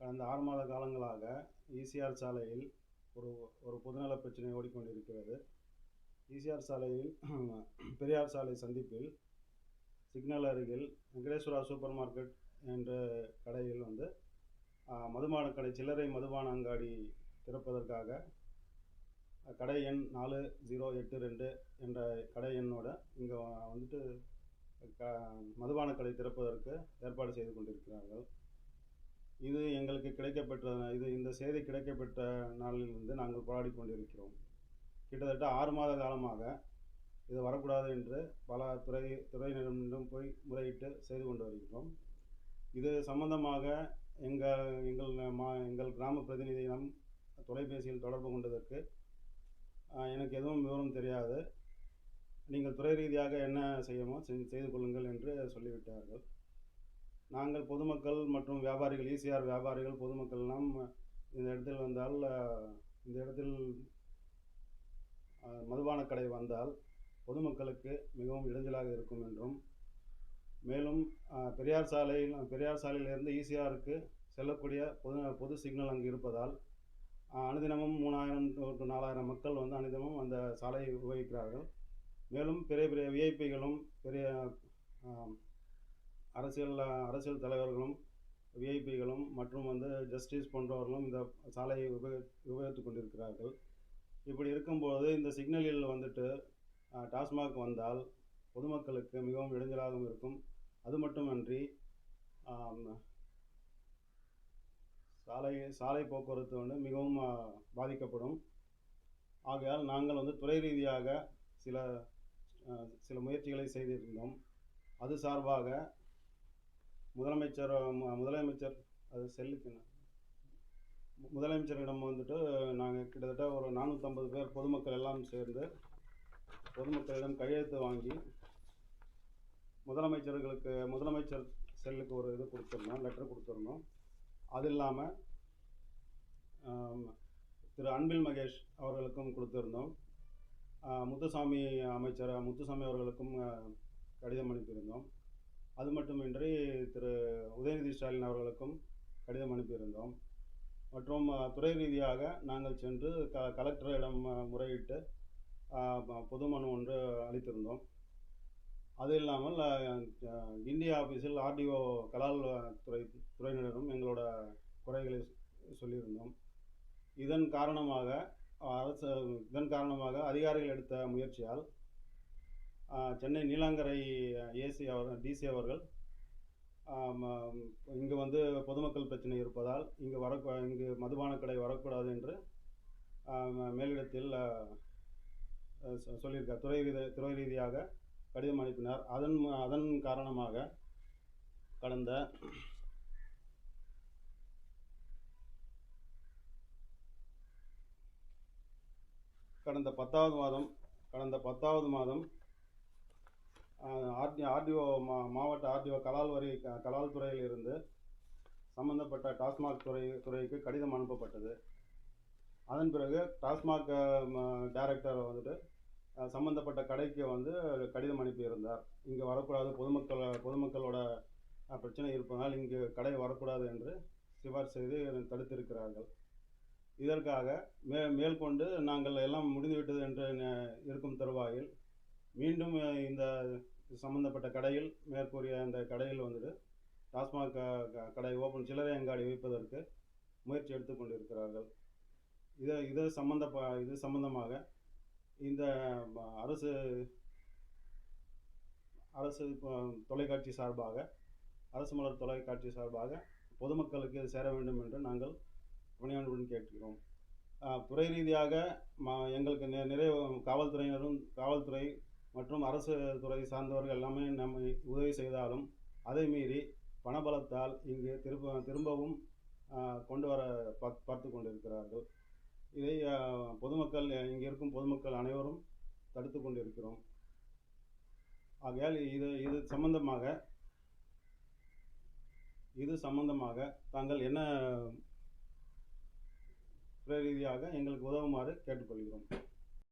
கடந்த ஆறு மாத காலங்களாக ஈசிஆர் சாலையில் ஒரு ஒரு பொதுநல பிரச்சனை ஓடிக்கொண்டிருக்கிறது. ஈசிஆர் சாலையில் பெரியார் சாலை சந்திப்பில் சிக்னல் அருகில் வெங்கடேஸ்வரா சூப்பர் மார்க்கெட் என்ற கடையில் வந்து மதுபான கடை சில்லறை மதுபான அங்காடி திறப்பதற்காக கடை எண் நாலு ஜீரோ எட்டு ரெண்டு என்ற கடை எண்ணோட இங்கே வந்துட்டு க மதுபான கடை திறப்பதற்கு ஏற்பாடு செய்து கொண்டிருக்கிறார்கள். இது எங்களுக்கு கிடைக்கப்பெற்ற இது இந்த செய்தி கிடைக்கப்பெற்ற நாளிலிருந்து நாங்கள் போராடி கொண்டிருக்கிறோம். கிட்டத்தட்ட ஆறு மாத காலமாக இது வரக்கூடாது என்று பல துறை துறையினரிடம் போய் முறையிட்டு செய்து கொண்டு வருகிறோம். இது சம்பந்தமாக எங்கள் எங்கள் மா எங்கள் கிராம பிரதிநிதியிடம் தொலைபேசியில் தொடர்பு கொண்டதற்கு எனக்கு எதுவும் விவரம் தெரியாது. நீங்கள் துறை ரீதியாக என்ன செய்யமோ செய்து கொள்ளுங்கள் என்று சொல்லிவிட்டார்கள். நாங்கள் பொதுமக்கள் மற்றும் வியாபாரிகள் ஈசிஆர் வியாபாரிகள் பொதுமக்கள்லாம் இந்த இடத்தில் வந்தால் இந்த இடத்தில் மதுபான கடை வந்தால் பொதுமக்களுக்கு மிகவும் இடைஞ்சலாக இருக்கும் என்றும் மேலும் பெரியார் சாலையில் பெரியார் சாலையிலிருந்து ஈசிஆருக்கு செல்லக்கூடிய பொது பொது சிக்னல் அங்கு இருப்பதால் அனுதினமும் மூணாயிரம் டு நாலாயிரம் மக்கள் வந்து அனுதினமும் அந்த சாலையை உபயோகிக்கிறார்கள். மேலும் பெரிய பெரிய விஐபிகளும் பெரிய அரசியல் அரசியல் தலைவர்களும் விஐபிகளும் மற்றும் வந்து ஜஸ்டிஸ் போன்றவர்களும் இந்த சாலையை உபயோக உபயோகித்து கொண்டிருக்கிறார்கள். இப்படி இருக்கும்போது இந்த சிக்னலில் வந்துட்டு டாஸ்மாக் வந்தால் பொதுமக்களுக்கு மிகவும் இடைஞ்சலாகவும் இருக்கும். அது மட்டுமன்றி சாலை சாலை போக்குவரத்து வந்து மிகவும் பாதிக்கப்படும். ஆகையால் நாங்கள் வந்து துறை ரீதியாக சில சில முயற்சிகளை செய்திருந்தோம். அது சார்பாக முதலமைச்சர் முதலமைச்சர் அது செல்லுக்கு முதலமைச்சரிடம் வந்துட்டு நாங்கள் கிட்டத்தட்ட ஒரு நானூற்றம்பது பேர் பொதுமக்கள் எல்லாம் சேர்ந்து பொதுமக்களிடம் கையெழுத்து வாங்கி முதலமைச்சர்களுக்கு முதலமைச்சர் செல்லுக்கு ஒரு இது கொடுத்துருந்தோம் லெட்டர் கொடுத்துருந்தோம் அது இல்லாமல் திரு அன்பில் மகேஷ் அவர்களுக்கும் கொடுத்துருந்தோம். முத்துசாமி அமைச்சர் முத்துசாமி அவர்களுக்கும் கடிதம் அனுப்பியிருந்தோம். அது மட்டுமின்றி திரு உதயநிதி ஸ்டாலின் அவர்களுக்கும் கடிதம் அனுப்பியிருந்தோம். மற்றும் துறை ரீதியாக நாங்கள் சென்று க கலெக்டரிடம் முறையிட்டு பொது மனு ஒன்று அளித்திருந்தோம். அது இல்லாமல் இந்திய ஆஃபீஸில் ஆர்டிஓ கலால் துறை துறையினரிடம் எங்களோட குறைகளை சொல்லியிருந்தோம். இதன் காரணமாக அரசு இதன் காரணமாக அதிகாரிகள் எடுத்த முயற்சியால் சென்னை நீலாங்கரை ஏசி அவர் டிசி அவர்கள். இங்கு வந்து பொதுமக்கள் பிரச்சனை இருப்பதால் இங்கு வர இங்கு மதுபான கடை வரக்கூடாது என்று மேலிடத்தில் சொல்லியிருக்கார். துறை ரீதி துறை ரீதியாக கடிதம் அனுப்பினார். அதன் அதன் காரணமாக கடந்த கடந்த பத்தாவது மாதம் கடந்த பத்தாவது மாதம் ஆர்டி ஆர்டிஓ மா மாவட்ட ஆர்டிஓ கலால் வரி கலால் துறையிலிருந்து சம்பந்தப்பட்ட டாஸ்மாக் துறை துறைக்கு கடிதம் அனுப்பப்பட்டது. அதன் பிறகு டாஸ்மாக் டைரக்டர் வந்துட்டு சம்மந்தப்பட்ட கடைக்கு வந்து கடிதம் அனுப்பியிருந்தார். இங்கே வரக்கூடாது பொதுமக்கள் பொதுமக்களோட பிரச்சனை இருப்பதால் இங்கு கடை வரக்கூடாது என்று சிபாரிசு செய்து தடுத்திருக்கிறார்கள். இதற்காக மே மேற்கொண்டு நாங்கள் எல்லாம் முடிந்துவிட்டது என்று இருக்கும் தருவாயில் மீண்டும் இந்த சம்மந்தப்பட்ட கடையில் மேற்கூறிய அந்த கடையில் வந்துட்டு டாஸ்மாக் கடை ஓப்பன் சில்லறை அங்காடி வைப்பதற்கு முயற்சி எடுத்து கொண்டிருக்கிறார்கள். இதை இது சம்பந்த இது சம்பந்தமாக இந்த அரசு அரசு தொலைக்காட்சி சார்பாக அரசு மலர் தொலைக்காட்சி சார்பாக பொதுமக்களுக்கு இது சேர வேண்டும் என்று நாங்கள் பணியாளர்களுடன் கேட்கிறோம். துறை ரீதியாக மா எங்களுக்கு நிறைய காவல்துறையினரும் காவல்துறை மற்றும் அரசு துறை சார்ந்தவர்கள் எல்லாமே நம்மை உதவி செய்தாலும் அதை மீறி பணபலத்தால் இங்கு திரும்ப திரும்பவும் கொண்டு வர பார்த்து கொண்டிருக்கிறார்கள். இதை பொதுமக்கள் இங்கே இருக்கும் பொதுமக்கள் அனைவரும் தடுத்து கொண்டிருக்கிறோம். ஆகையால் இது இது சம்பந்தமாக இது சம்பந்தமாக தாங்கள் என்ன துறை ரீதியாக எங்களுக்கு உதவுமாறு கேட்டுக்கொள்கிறோம்.